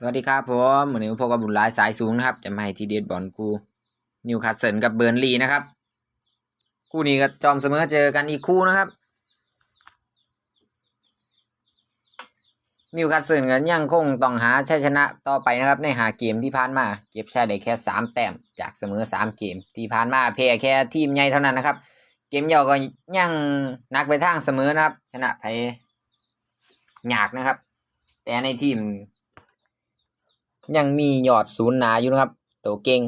สวัสดีครับผมวันนี้พบกับบุญหลายสายสูงนะครับ จะมาให้ทีเด็ดบอลกูนิวคาสเซิลกับเบิร์นลีนะครับ คู่นี้ก็จอมเสมอเจอกันอีกคู่นะครับ นิวคาสเซิลกันยังคงต้องหาชัยชนะต่อไปนะครับ ในหาเกมที่ผ่านมา เก็บชัยได้แค่สามแต้มจากเสมอสามเกมที่ผ่านมาแพ้แค่ทีมใหญ่เท่านั้นนะครับ เกมเยาก็ยังนักไปทางเสมอนะครับ ชนะไปยากนะครับ แต่ในทีม ยังมียอดศูนย์หนาอยู่นะครับ โตเก่ง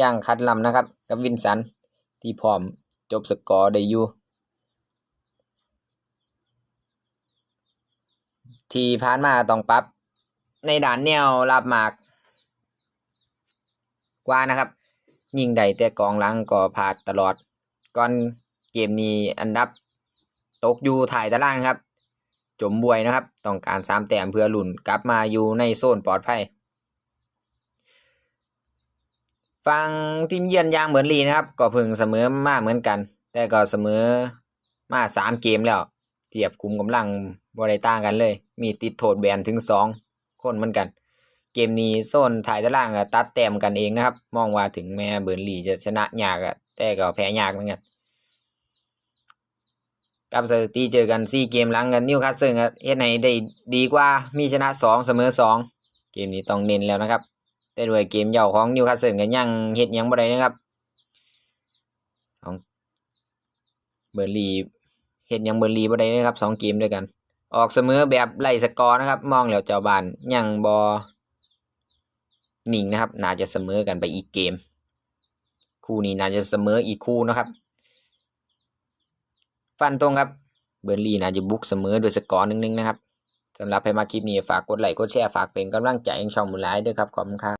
ย่างคัดลำนะครับ กับวินสัน ที่พร้อมจบสกอร์ได้อยู่ที่ผ่านมาต้องปรับ ในด่านแนวรับหมากกว่านะครับ ยิงใดแต่กองหลังก็พลาดตลอด ก่อนเกมนี้อันดับ ตกอยู่ถ่ายตารางครับ จมบวยนะครับ ต้องการสามแต้มเพื่อหลุนกลับมาอยู่ในโซนปลอดภัย ฟังทีมเยือนยางเหมือนลีนะครับ ก็เพิ่งเสมอมาเหมือนกัน แต่ก็เสมอมาสามเกมแล้ว เทียบคุมกำลังบริต่างกันเลย มีติดโทษแบนถึงสองคนเหมือนกัน เกมนี้โซนถ่ายตารางตัดแต้มกันเองนะครับ มองว่าถึงแม้เบิร์นลีจะชนะยากอะแต่ก็แพ้ยากเหมือนกันกับสถิติเจอกันสี่เกมหลังกันนิวคาสเซิลเฮ็ดให้ได้ดีกว่ามีชนะสองเสมอสองเกมนี้ต้องเน้นแล้วนะครับ แต่ด้วยเกมเย่าของนิวคาสเซิลก็ยังเฮ็ดยังบ่ได้นะครับสองเบอร์ลีเฮ็ดยังเบอร์ลีบ่ได้นะครับสองเกมด้วยกัน ออกเสมอแบบไล่สกอร์นะครับ มองแล้วเจ้าบ้านยังบ่นิ่งนะครับ น่าจะเสมอกันไปอีกเกม คู่นี้น่าจะเสมออีกคู่นะครับ ฟันตรงครับ เบอร์ลีน่าจะบุกเสมอด้วยสกอร์หนึ่งๆนะครับสำหรับใครมาคลิปนี้ฝากกดไลค์กดแชร์ฝากเป็นกำลังใจให้ช่องมุนไลด้วยครับขอบคุณครับ